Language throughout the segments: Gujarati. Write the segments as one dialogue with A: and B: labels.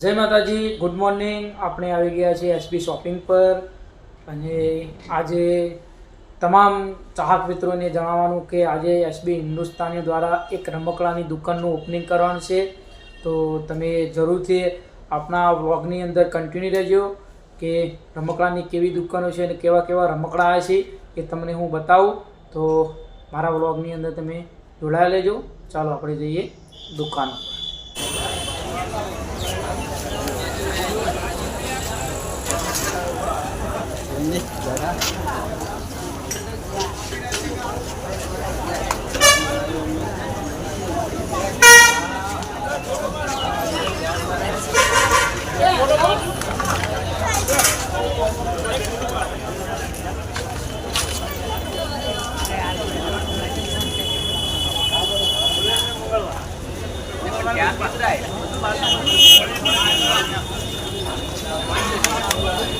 A: જય માતાજી ગુડ મોર્નિંગ આપણે આવી ગયા છીએ એસપી શોપિંગ પર. અને આજે તમામ ચાહક મિત્રોને જણાવવાનું કે આજે એસબી હિન્દુસ્તાની દ્વારા એક રમકડાની દુકાનનું ઓપનિંગ કરવાનું છે. તો તમે જરૂરથી આપણા વ્લોગની અંદર કન્ટિન્યુ રહેજો કે રમકડાની કેવી દુકાનો છે અને કેવા કેવા રમકડા છે એ તમને હું બતાવું. તો મારા વ્લોગની અંદર તમે જોડાયા લેજો ચાલો આપણે જઈએ દુકાન પર ini darah Yeah.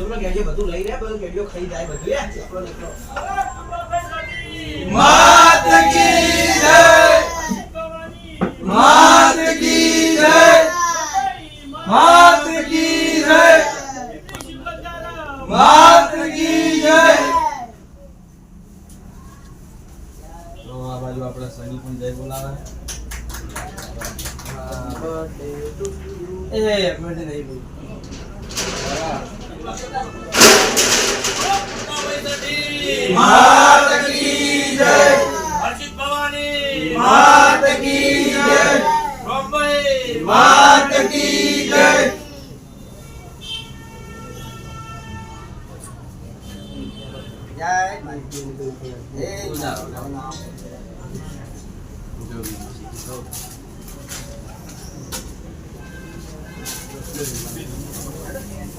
B: છોકરો ઘેરજો બધું લઈ રહ્યા બધું ઘેરજો ખાઈ જાય બધું યાર આપણો નીકળો
C: માત કી જય માત કી જય માત કી જય માત કી જય તો આ બાજુ આપણે સની પણ જય બોલાવે એ એક મિનિટ નહીં બોલ માત કી જય
D: હર્ષિત ભવાની
C: માત કી જય
D: રોમભાઈ
C: માત કી જય
B: જય મારી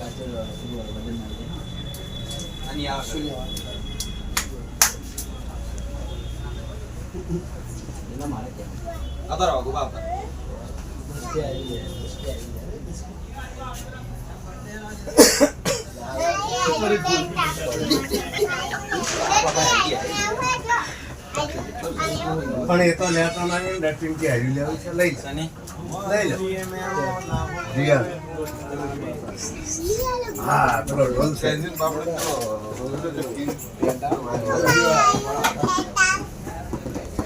C: ભારત રો નવા મકા બોલ વેરું કે લે રેડી
B: જો ને હેચી.
C: ભુવાજી કુતું જય માતાજી અને આવશું અતારો વાગુ બાપા
E: પણ એ તો લેતો નહીં ડસ્ટિંગથી હારી લેવું છે લઈ જા.
C: સની
E: લઈ લે જીયા. હા પેલો ઢોલ છે
C: સેન્જિન બાપડે તો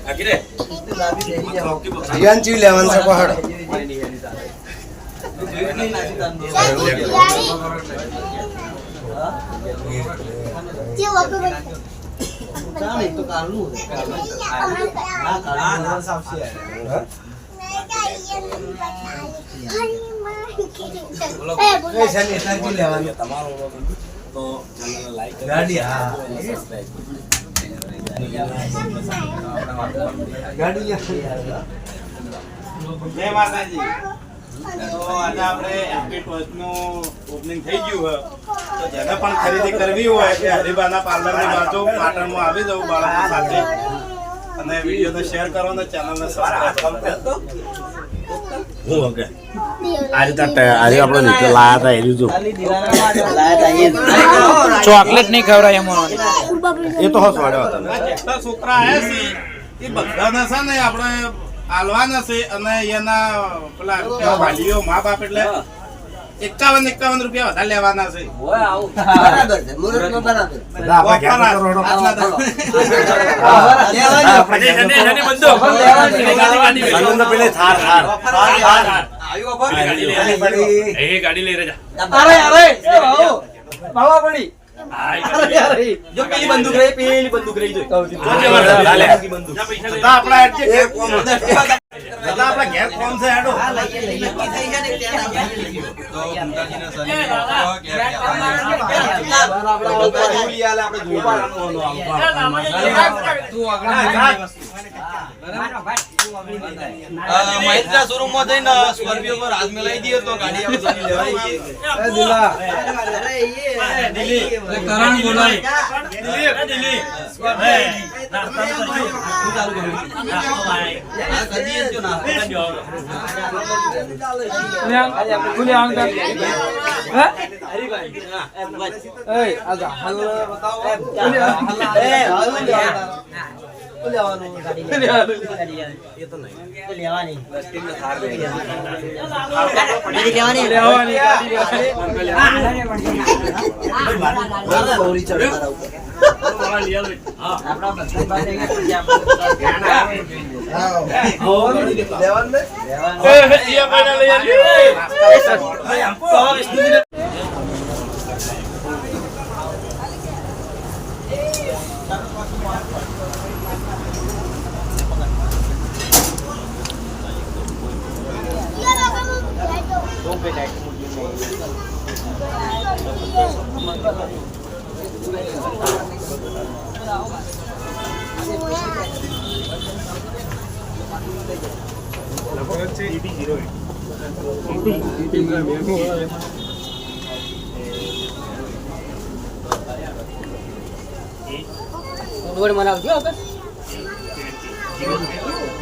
C: આગીરે
E: જીયાન ચી લેવાનું છે પહાડ
B: ચાલ, એક તો કાલનું છે. ના, કાલનું ના સાવશે
D: જય માતાજી તો આજે આપણે એમપી ટોચનું ઓપનિંગ થઈ ગયું તો જેને પણ ખરીદી કરવી હોય કે હરિબાના પાર્લરની બાજુ પાટણમાં આવી જવું બાળકો સાથે અને વિડીયોને શેર કરો અને ચેનલને સબસ્ક્રાઇબ કરો.
F: હું આ રીતે આજે આપણે નીચે લાયા હતા.
A: ચોકલેટ નહીં ખવડાય એમ
F: એ તો હસ હતા
D: છોકરા આવ્યા છે એ બધાને છે ને આપણે આલવાના છે અને એના પેલા વાલીઓ મા બાપ એટલે એકાવન એકાવન રૂપિયા વધારે લેવાના છે.
B: બરાબર છે મુહૂર્તમાં બરાબર.
E: આપણે ઘેર તો
B: જો પેલી બંદૂક રહી પેલી બંદૂક રહી જોઈ
D: છે આપણા ઘેર કોમ છે હેડો
B: મહિન્દ્રા શોરૂમમાં જઈને સ્કોર્પિયો પર હાથ મેલાઈ દઈએ તો ગાડી આપણે કરણ બોલાય હા, કદી એ જ જો ના
A: ખુલ્લે આમ કર હે
B: એ આજા હાલ બતાવો એ હાલ લેવાનું
A: લેવાની
G: આવો બાર અપ્પા
B: એટલે ભાઈ શેની ચો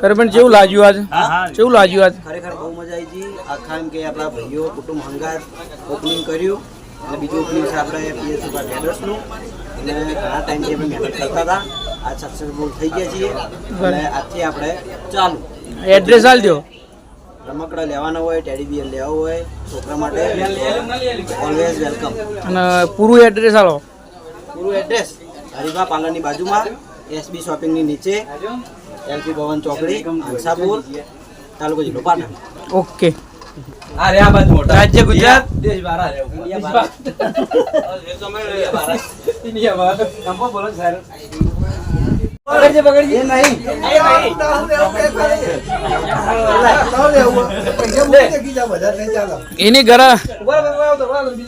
A: કરબન કેવું લાગ્યું આજ? કેવું લાગ્યું આજ?
B: ખરેખર બહુ મજા આવી હતી આખા એમ કે આપણા ભાઈઓ કુટુંબ હંગાર ઓપનિંગ કર્યું અને બીજું ઓપનિંગ છે આપણે પીએસસી પર ટ્રેડર્સનું અને ઘણા ટાઈમથી અમે મહેનત કરતા હતા. આ સક્સેસફુલ થઈ ગયા છીએ. અને આજથી આપણે ચાલુ.
A: એડ્રેસ આલ દો.
B: રમકડા લેવાના હોય ટેડી બિયર લેવા હોય છોકરા માટે ઓલવેઝ વેલકમ
A: અને પૂરું એડ્રેસ આલો.
B: પૂરું એડ્રેસ હરિભા પાર્લરની બાજુમાં એસબી શોપિંગની નીચે એલપી ભવન ચોકડી હંસાપુર તાલુકો જિલ્લો પાટણ.
A: ઓકે.
G: રાજ્ય ગુજરાત?
B: દેશ બહાર
G: રાજ્ય
A: ગુજરાત ઘરે
G: ના ના પટી ગયું ના ના હા મેટલ છે મજા આવી ગઈ મેટલ એની ગઈ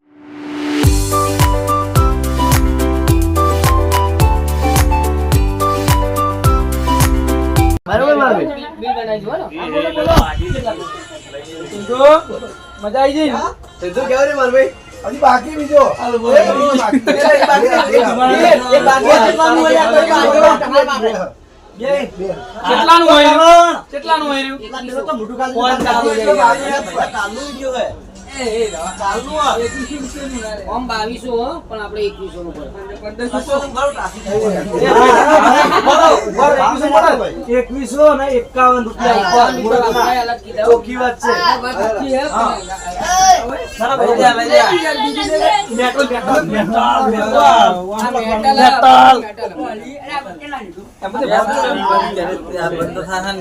A: સિંધુ મજા આવી ગઈ?
B: સીધું કેવું રે માર ભાઈ
E: હજી બાકી. બીજો
A: કેટલાનું હોય કેટલાનું હોય
B: કાલનું વિડિયો હે.
G: આમ બાવીસો હો, પણ આપણે એકવીસો નું
A: એકાવન
G: રૂપિયા અલગ કીધા
A: ચોખ્ખી વાત છે
G: આ વાત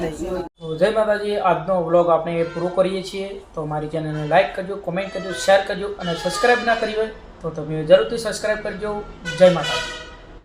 G: સાચી
A: તો જય માતાજી, આજનો વ્લોગ આપણે પૂરો કરીએ છીએ. તો મારી ચેનલને લાઈક કરજો, કોમેન્ટ કરજો, શેર કરજો અને સબસ્ક્રાઈબ ના કરી હોય તો તમે જરૂરથી સબસ્ક્રાઈબ કરજો. જય માતાજી.